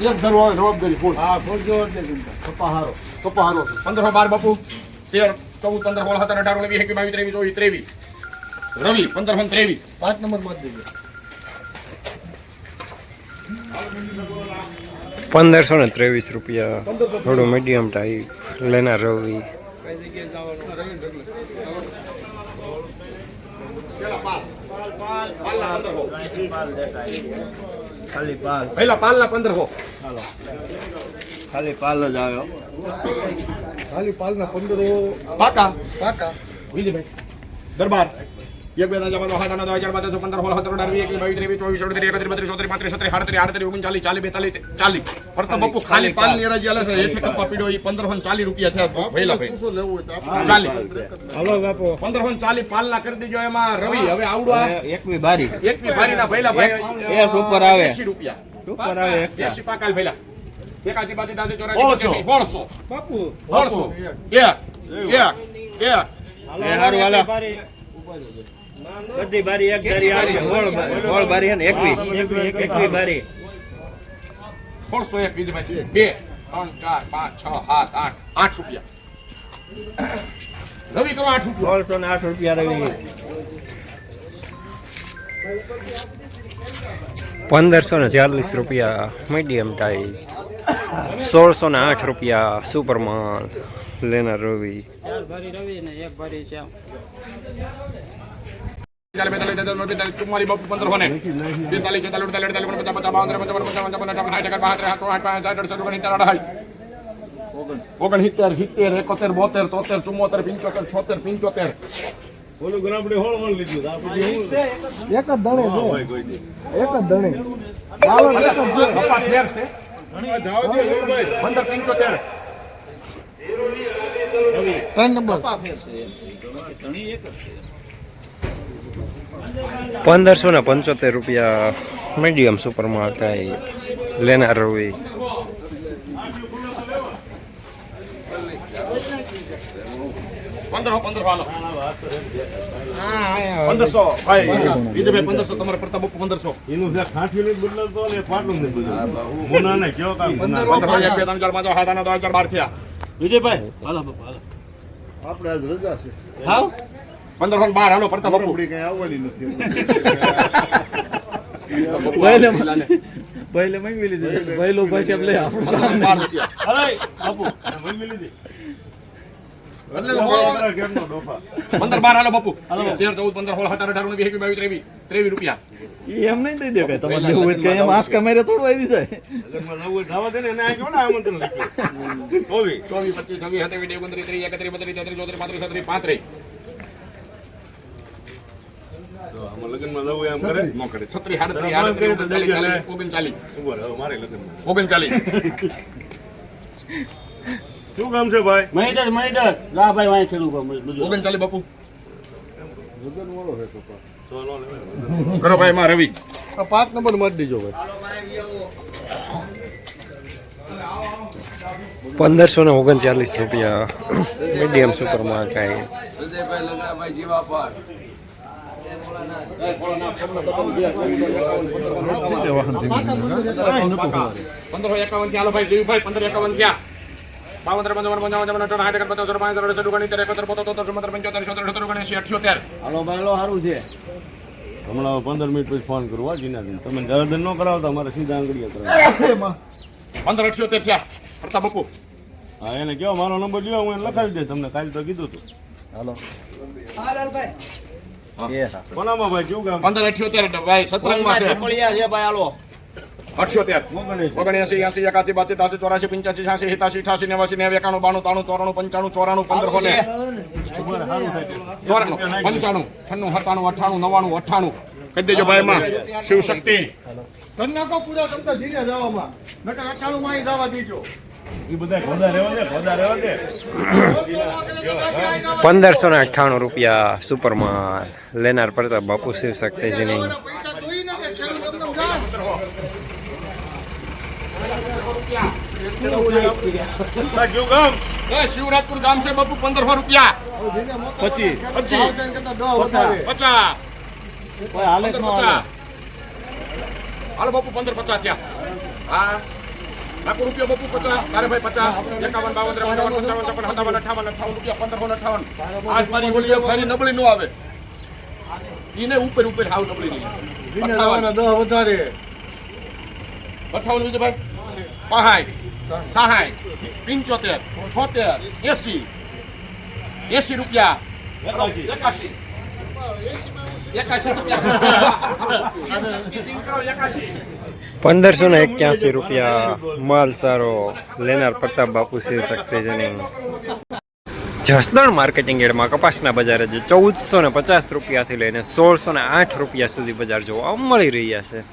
એક ધરવા જવાબદારી ફૂલ હા ફોજો કપાહારો. કપાહારો પંદરસો બાર બાપુ. તેર ચૌદ પંદર સોળ સત્તર અઢાર ઓગણીસ એકવીસ બાવીસ ત્રેવીસ ચોવીસ ત્રેવીસ. રવિ પંદરસો ત્રેવીસ. પાંચ નંબરમાં દેજો પંદરસો ને ત્રેવીસ રૂપિયા. થોડું મીડિયમ ટાઈપ લેના રવિ. પાલ પાલ. પાલના પંદરસો. ખાલી પાલ. પહેલા પાલના પંદરસો ખાલી પાલ જ આવ્યો. ખાલી પાલના પંદર પાકા. પાકા. વિજયભાઈ દરબાર. બાપુ હલો બાપુ એક ઉપર આવે. 80 રૂપિયા ઉપર આવે એક એક હારું હાલો બધી બારી એક ધારી આવી. હોળ હોળ બારી. હે ને એકવી. એકવી બારી. સોળસો એક વિજયભાઈ બે ત્રણ ચાર પાંચ છ સાત આઠ આઠ રૂપિયા. રવિ કરો આઠ રૂપિયા. સોળસો ને આઠ રૂપિયા રવિ. પંદરસો ને ચાલીસ રૂપિયા મીડિયમ ટાઈપ સોળસો ને આઠ રૂપિયા સુપરમાન લેના રવિ. ચાર રવી ને એક બારી શ્યામ બેતાલીસ, બાપુ, પંદરસો ને. પિસ્તાલીસ, છેતાલીસ, અડતાલીસ, અડતાલીસ, ઓગણપચાસ, પચાસ, બાવન, ત્રેપન, ચોપન, પંચાવન, છપ્પન, સાઠ, એકર, બહાત્તર, સાતસો, આઠ, પાંચ, સાઠ, અડસઠ, ઓગણસિત્તેર, અઢાઈ. ઓગણસિત્તેર, સિત્તેર, એકોતેર, બોતેર, તોતેર, ચુમ્મોતેર, પંચોતેર, છોતેર, પંચોતેર. કપા ફેર છે. પંદર, પંચોતેર. પંદરસો ને પંચોતેર રૂપિયા મીડિયમ સુપરમાલ ટાઈપ લેના રવિ પંદરસો, પંદરસો હાલો. પંદરસો, ભાઈ, વિજયભાઈ, પંદરસો, તમારે પ્રતાપ બાપુ, પંદરસો. ને પંચોતેર રૂપિયા મીડિયમ સુપરમાં હતા એ લેનાર થયા. વિજયભાઈ. હાલો બાપુ હાલો. આપણે આજ રજા છે. હાવ પંદરસો ને બાર હાલો પ્રતાપ બાપુ. કઈ આવવાની નથી પહેલે પહેલે મંગવી લીધી. પહેલું પછી લઈ આપણું બાપુ લીધી. પંદર બાર હાલો બાપુ. તેર ચૌદ પંદર સોળ સત્તર અઢાર ઓગણીસ વીસ એકવીસ બાવીસ ત્રેવીસ ત્રેવીસ રૂપિયા. એમ નહીં થઈ દે કે તમારે લેવું હોય કે એમ આસ થોડું આવી જાય. ચોવીસ પચીસ છવ્વીસ સત્યાવીસ ઓગણત્રીસ ત્રીસ એકત્રીસ બત્રીસ તેત્રીસ ચોત્રીસ પાંત્રીસ છત્રીસ પાંત્રીસ. આમાં લગ્નમાં જવું એમ કરે? ન કરે. છત્રીસ સાડત્રીસ આડત્રીસ ઓગણચાલીસ ચાલીસ ઓગણચાલીસ ઊભો રહો, મારે લગ્નમાં ઓગણચાલીસ શું કામ છે ભાઈ? મહિદર મહિદર. લા ભાઈ વાંય ખેડું ઓગણચાલીસ બાપુ. તો નો લેવાય. કરો ભાઈ માં રવિ. પાંચ નંબર મત દીજો ભાઈ. પંદરસો ને ઓગણચાલીસ રૂપિયા મીડિયમ સુપરમાલ ટાઈપ હાલો ભાઈ પંદર એકાવન ક્યાં બાવન ત્રેપન ચોપન એકર પચાસ પાંચ અડસઠ ઓગણીસ એકોતેર બોતેર તોતેર ચુમ્મોતેર પંચોતેર હાલો ભાઈ હાલો સારું છે હમણાં પંદર મિનિટ પછી ફોન કરું હો જીનાબેન તમે દર્દ ન કરાવતા અમારે સીધા આંગળીએ કરાવો પંદર અઠ્યોતેર થયા પ્રતાપ બાપુ હા એને કયો મારો નંબર લ્યો હું એને લખાવી દે તમને કાલે તો કીધું તું કોનામાં ભાઈ કેવું કામ પંદર અઠ્યોતેર ભાઈ સત્રંગમાં છે. પડ્યા છે ભાઈ હાલો. અઠ્યોતેર. ઓગણીસ. એસી એકાસી બાસી ત્રાસી ચોરાસી પંચ્યાસી છ્યાસી સિત્યાસી અઠાસી નેવાસી નેવું એકાણું બાણું ત્રાણું ચોરાણું પંચાણું ચોરાણું પંદરસો ને. ચોરાણું પંચાણું છન્નું સત્તાણું અઠાણું નવાણું અઠાણું કહી દેજો ભાઈ માં શિવ શક્તિ પૂરા તમને ધીરે જવામાં. નકર અઠાણું માં જવા દીજો. પંદરસો ને અઠ્ઠાણું રૂપિયા સુપરમાં લેનાર પ્રતાપ બાપુ શિવ શક્તિજી નહીં શિવરાજપુર ગામ છે બાપુ પંદરસો રૂપિયા. પચીસ. પચીસ. પચાસ. હાલો બાપુ પંદર પચાસ થયા. હા. લાખો રૂપિયા બપુ પચાસ બારે ભાઈ પચાસ એકાવન બાવન ત્રેપન પંચાવન ચોપન સત્તાવન અઠાવન અઠાવન રૂપિયા પંદર અઠાવન આજ મારી ઓલી ફરી નબળી નો આવે. એને ઉપર ઉપર હાવ નબળી નહીં અઠાવન વધારે. અઠાવન ભાઈ પહાય. સહાય. પંચોતેર. છોતેર. એસી. એસી રૂપિયા. એકાશી. એકાશી રૂપિયા. એકાશી. પંદરસો ને એક્યાસી રૂપિયા માલ સારો લેનાર પ્રતાપ બાપુ શિવ શક્તિજીની જસદણ માર્કેટિંગ એડમાં કપાસના બજારે જે ચૌદસો ને પચાસ રૂપિયાથી લઈને સોળસો ને આઠ રૂપિયા સુધી બજાર જોવા મળી રહ્યા છે.